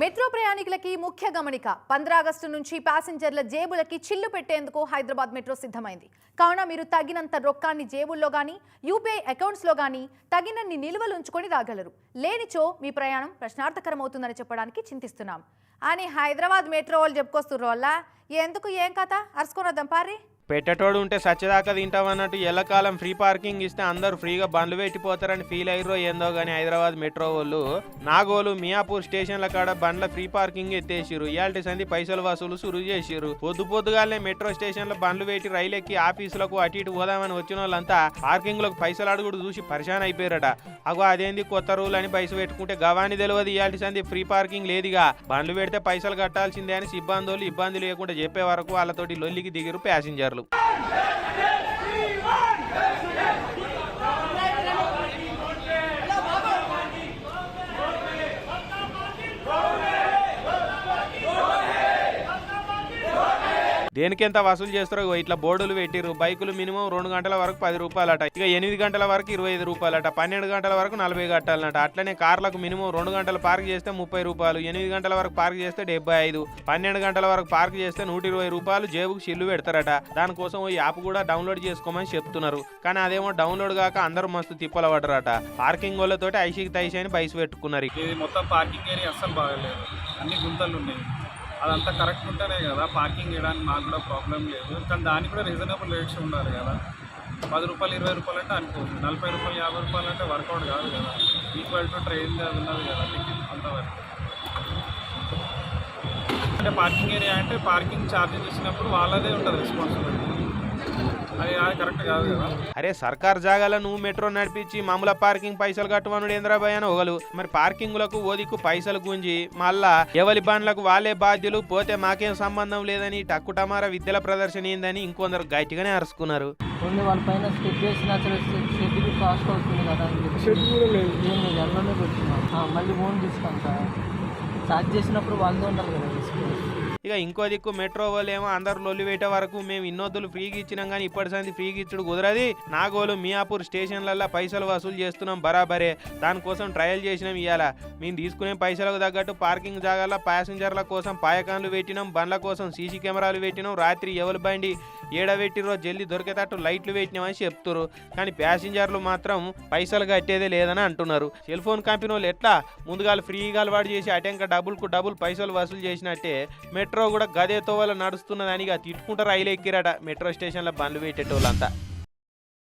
Metro ప్రయాణికులకి ముఖ్య గమనిక పంద్రాగస్టు నుంచి ప్యాసింజర్ల జేబులకి చిల్లు పెట్టేందుకు హైదరాబాద్ మెట్రో సిద్ధమైంది. కావున మీరు తగినంత రొక్కాన్ని జేబుల్లో కానీ యూపీఐ అకౌంట్స్లో కానీ తగినన్ని నిల్వలు ఉంచుకొని రాగలరు. లేనిచో మీ ప్రయాణం ప్రశ్నార్థకరమవుతుందని చెప్పడానికి చింతిస్తున్నాం. అని హైదరాబాద్ మెట్రో వాళ్ళు చెప్పుకొస్తుర్రు వల్ల ఎందుకు ఏం కథ? అరుచుకున్నద్దాం పారి పెట్టేటోడు ఉంటే సచ్చదాకా తింటామన్నట్టు ఎల్లకాలం ఫ్రీ పార్కింగ్ ఇస్తే అందరూ ఫ్రీగా బండ్లు పెట్టిపోతారని ఫీల్ అయ్యారో ఏందో కానీ హైదరాబాద్ మెట్రో వాళ్ళు. నాగోలు మియాపూర్ స్టేషన్ల కాడ బండ్ల ఫ్రీ పార్కింగ్ ఎత్తేసిరు ఇయాల్టి సంది పైసలు వసూలు సురు చేసిరు పొద్దు పొద్దుగానే మెట్రో స్టేషన్లో బండ్లు పెట్టి రైలు ఎక్కి ఆఫీసులకు అటు ఇటు పోదామని వచ్చిన వాళ్ళంతా పార్కింగ్లకు పైసలు అడుగుడు చూసి పరిశాన్ అయిపోయారట. అగో అదేంది కొత్త రూల్ అని పైసలు పెట్టుకుంటే గవాని తెలియదు ఇయాల్టి సంది ఫ్రీ పార్కింగ్ లేదుగా. బండ్లు పెడితే పైసలు కట్టాల్సిందే అని సిబ్బందులు ఇబ్బంది లేకుండా చెప్పే వరకు వాళ్ళతోటి లొల్లికి దిగిరు ప్యాసింజర్లు దేనికెంత వసూలు చేస్తారో ఇట్లా బోర్డులు పెట్టిరు బైకులు మినిమం రెండు గంటల వరకు పది రూపాయలట. ఇక ఎనిమిది గంటల వరకు ఇరవై ఐదు రూపాయలట. పన్నెండు గంటల వరకు నలభై కట్టాలన్నట. అట్లనే కార్లకు మినిమం రెండు గంటలు పార్క్ చేస్తే ముప్పై రూపాయలు. ఎనిమిది గంటల వరకు పార్క్ చేస్తే డెబ్బై ఐదు. పన్నెండు గంటల వరకు పార్క్ చేస్తే నూట ఇరవై రూపాయలు జేబుకు చిల్లు పెడతారట. దానికోసం ఈ యాప్ కూడా డౌన్లోడ్ చేసుకోమని చెప్తున్నారు. కానీ అదేమో డౌన్లోడ్ కాక అందరూ మస్తు తిప్పల పడరట పార్కింగ్ వాళ్ళతోటి ఐసీకి తైషి అని బైస్ పెట్టుకున్నారు. ఇది మొత్తం పార్కింగ్ ఏరియా అస్సలు బాగలేదు. అన్ని గుంతలు ఉన్నాయి. అదంతా కరెక్ట్ ఉంటేనే కదా పార్కింగ్ చేయడానికి మాకు కూడా ప్రాబ్లం లేదు. కానీ దానికి కూడా రీజనబుల్ రేట్స్ ఉండాలి కదా. పది రూపాయలు ఇరవై రూపాయలు అంటే అనుకోవచ్చు. నలభై రూపాయలు యాభై రూపాయలు అంటే వర్కౌట్ కాదు కదా. ఈక్వల్ టు ట్రైన్ అది ఉన్నది కదా టికెట్ అంతవరకు. అంటే పార్కింగ్ ఏరియా అంటే పార్కింగ్ ఛార్జెస్ ఇచ్చినప్పుడు వాళ్ళదే ఉంటుంది రెస్పాన్సిబిలిటీ అది అది కరెక్ట్ కాదు కదా అరే సర్కార్ జాగాలో నువ్వు మెట్రో నడిపించి మామూలు పార్కింగ్ పైసలు కట్టమనుడు ఏంద్రాబాయ్ అని ఒకలు. మరి పార్కింగ్లకు ఓదికు పైసలు గుంజి మళ్ళా ఎవరి బండ్లకు వాళ్ళే బాధ్యులు పోతే మాకేం సంబంధం లేదని టక్కు టమారా విద్యల ప్రదర్శన ఏందని ఇంకొందరు గట్టిగానే అరుచుకున్నారు వాళ్ళ మళ్ళీ సార్ చార్జ్ చేసినప్పుడు వాళ్ళతో ఉండాలి కదా ఇక ఇంకో దిక్కు మెట్రో వాళ్ళు ఏమో అందరు లొల్లి వరకు మేము ఇన్నోద్దులు ఫ్రీగా ఇచ్చినాం కానీ ఇప్పటి సంది ఫ్రీగా ఇచ్చుడు కుదరది. నాగోలు మియాపూర్ స్టేషన్లల్లో పైసలు వసూలు చేస్తున్నాం బరాబరే. దానికోసం ట్రయల్ చేసినాం ఇవాళ మేము తీసుకునే పైసలకు తగ్గట్టు పార్కింగ్ జాగాల్లో ప్యాసింజర్ల కోసం పాయకాన్లు పెట్టినాం బండ్ల కోసం సీసీ కెమెరాలు పెట్టినాం రాత్రి ఎవరి బండి ఏడబెట్టిరో జల్లి దొరికేటట్టు లైట్లు పెట్టినామని చెప్తున్నారు కానీ ప్యాసింజర్లు మాత్రం పైసలు కట్టేదే లేదని అంటున్నారు. సెల్ ఫోన్ కంపెనీ వాళ్ళు ఎట్లా? ముందుగా ఫ్రీగా అలవాటు చేసి అటెంక డబుల్కు డబుల్ పైసలు వసూలు చేసినట్టే మెట్రో మెట్రో కూడా గదే తోవల నడుస్తున్నదానిగా ఇక తిట్టుకుంటారు రైలు ఎక్కిరాట. మెట్రో స్టేషన్లో బండ్లు పెట్టేటోళ్ళంతా.